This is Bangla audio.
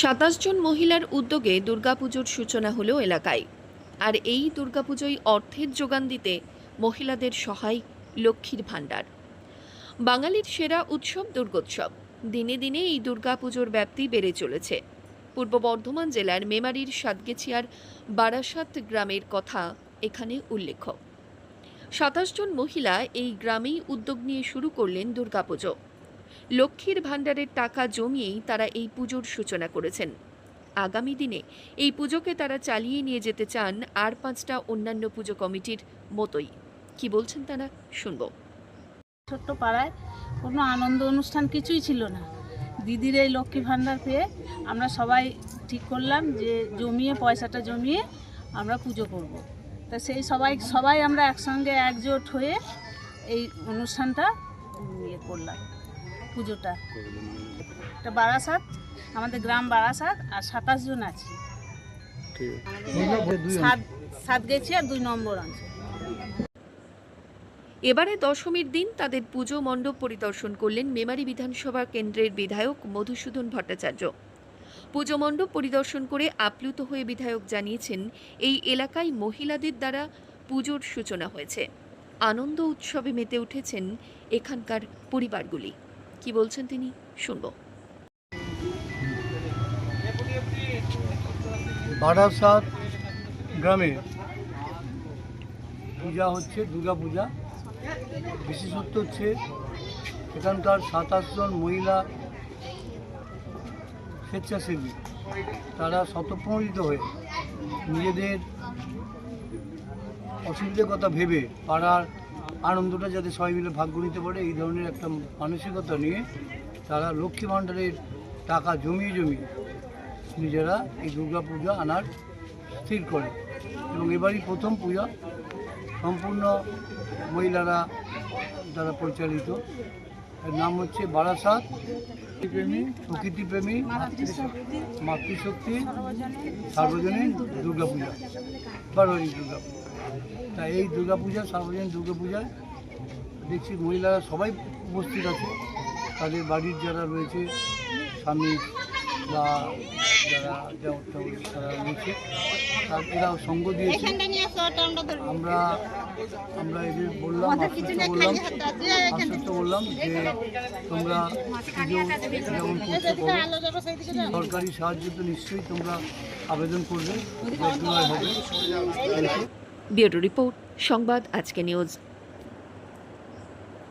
সাতাশ জন মহিলার উদ্যোগে দুর্গাপুজোর সূচনা হলো এলাকায়। আর এই দুর্গাপুজোয় অর্থের যোগান দিতে মহিলাদের সহায় লক্ষ্মীর ভাণ্ডার। বাঙালির সেরা উৎসব দুর্গোৎসব। দিনে দিনে এই দুর্গাপুজোর ব্যাপ্তি বেড়ে চলেছে। পূর্ব বর্ধমান জেলার মেমারির সাতগেছিয়ার বারাসাত গ্রামের কথা এখানে উল্লেখ্য। সাতাশ জন মহিলা এই গ্রামেই উদ্যোগ নিয়ে শুরু করলেন দুর্গাপুজো। লক্ষ্মীর ভাণ্ডারের টাকা জমিয়েই তারা এই পুজোর সূচনা করেছেন। আগামী দিনে এই পুজোকে তারা চালিয়ে নিয়ে যেতে চান আর পাঁচটা অন্যান্য পুজো কমিটির মতোই। কি বলছেন তারা? শুনব। ছোট্ট পাড়ায় কোনো আনন্দ অনুষ্ঠান কিছুই ছিল না। দিদির এই লক্ষ্মী ভাণ্ডার পেয়ে আমরা সবাই ঠিক করলাম যে জমিয়ে, পয়সাটা জমিয়ে আমরা পুজো করব। তা সেই সবাই সবাই আমরা একসঙ্গে একজোট হয়ে এই অনুষ্ঠানটা ইয়ে করলাম। পুজোটা। এটা বারাসাত আমাদের গ্রাম বারাসাত আর সাতাশ জন আছে। সাত সাত গেছি আর দুই নম্বর অঞ্চল এবারে দশমীর দিন তাদের পুজো মণ্ডপ পরিদর্শন করলেন মেমারি বিধানসভা কেন্দ্রের বিধায়ক মধুসূদন ভট্টাচার্য। পুজো মণ্ডপ পরিদর্শন করে আপ্লুত হয়ে বিধায়ক জানিয়েছেন এই এলাকায় মহিলাদের দ্বারা পুজোর সূচনা হয়েছে। আনন্দ উৎসবে মেতে উঠেছেন এখানকার পরিবারগুলি। কি বলছেন তিনি? শুনব। বারাসাত গ্রামে পূজা হচ্ছে, দুর্গা পূজা। বিশেষত্ব হচ্ছে, এখানকার সাতাশ জন মহিলা স্বেচ্ছাসেবী। তারা স্বতঃপ্রণোদিত হয়ে নিজেদের অসুবিধার কথা ভেবে পাড়ার আনন্দটা যাতে সবাই মিলে ভাগ্য নিতে পারে, এই ধরনের একটা মানসিকতা নিয়ে তারা লক্ষ্মী ভাণ্ডারের টাকা জমিয়ে জমিয়ে নিজেরা এই দুর্গা পূজা আনার স্থির করে। এবং এবারই প্রথম পূজা, সম্পূর্ণ মহিলারা দ্বারা পরিচালিত। এর নাম হচ্ছে বারাসাত। প্রেমী প্রকৃতিপ্রেমী মাতৃশক্তি সার্বজনীন দুর্গা পূজা বারোয়ারি দুর্গা পূজা তাই এই দুর্গা পূজা সার্বজনীন দুর্গা পূজায় দেখছি মহিলারা সবাই উপস্থিত আছে। তাদের বাড়ির যারা রয়েছে স্বামী বা যারা তারা রয়েছে তার সঙ্গ দিয়েছে। আমরা আমরা এদের বললাম বললাম আশ্বস্ত বললাম যে তোমরা যেমন করতে সরকারি সাহায্য তো নিশ্চয়ই তোমরা আবেদন করবে হবে। ব্যুরো রিপোর্ট সংবাদ আজকে নিউজ